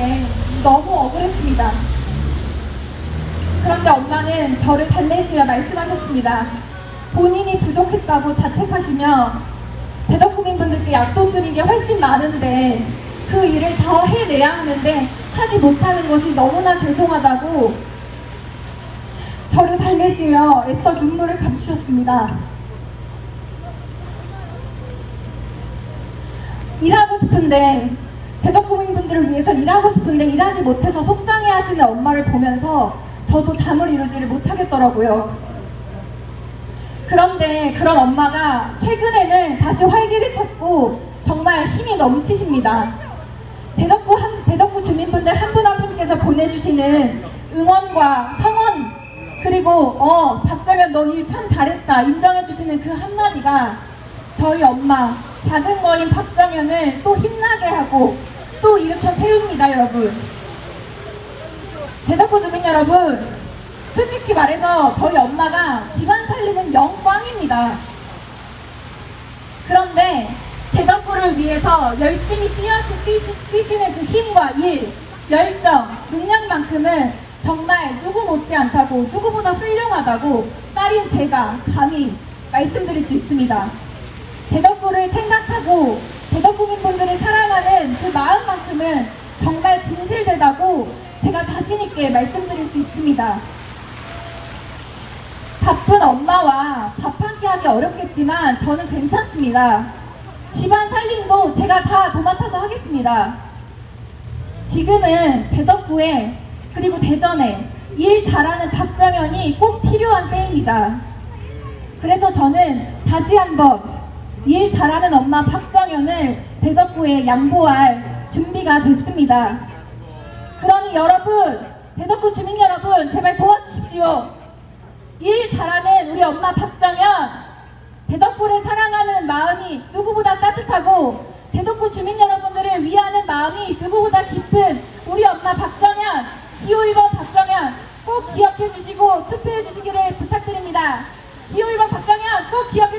게 너무 억울했습니다. 그런데 엄마는 저를 달래시며 말씀하셨습니다. 본인이 부족했다고 자책하시며 대덕구민분들께 약속 드린 게 훨씬 많은데 그 일을 더 해내야 하는데 하지 못하는 것이 너무나 죄송하다고 저를 달래시며 애써 눈물을 감추셨습니다. 일하고 싶은데 대덕구민분들을 위해서 일하고 싶은데 일하지 못해서 속상해하시는 엄마를 보면서 저도 잠을 이루지를 못하겠더라고요. 그런데 그런 엄마가 최근에는 다시 활기를 찾고 정말 힘이 넘치십니다. 대덕구 한, 대덕구 주민분들 한 분 한 분께서 보내주시는 응원과 성원 그리고 어 박정현 너 일 참 잘했다 인정해주시는 그 한마디가 저희 엄마 거인 박정현을 또 힘나게 하고 또 일으켜 세웁니다 여러분 대덕구 주민 여러분 솔직히 말해서 저희 엄마가 집안 살림은 영광입니다 그런데 대덕구를 위해서 열심히 뛰어시, 뛰시, 뛰시는 그 힘과 일, 열정, 능력만큼은 정말 누구 못지않다고 누구보다 훌륭하다고 딸인 제가 감히 말씀드릴 수 있습니다. 대덕구를 생각하고 대덕구민분들을 사랑하는 그 마음만큼은 정말 진실되다고 제가 자신있게 말씀드릴 수 있습니다. 바쁜 엄마와 밥 한 끼 하기 어렵겠지만 저는 괜찮습니다. 집안 살림도 제가 다 도맡아서 하겠습니다. 지금은 대덕구에 그리고 대전에 일 잘하는 박정현이 꼭 필요한 때입니다. 그래서 저는 다시 한번 일 잘하는 엄마 박정현을 대덕구에 양보할 준비가 됐습니다. 그러니 여러분, 대덕구 주민 여러분, 제발 도와주십시오. 일 잘하는 우리 엄마 박정현, 대덕구를 사랑하는 마음이 누구보다 따뜻하고 대덕구 주민 여러분들을 위하는 마음이 누구보다 깊은 우리 엄마 박정현, 기호 1번 박정현 꼭 기억해 주시고 투표해 주시기를 부탁드립니다. 기호 1번 박정현 꼭 기억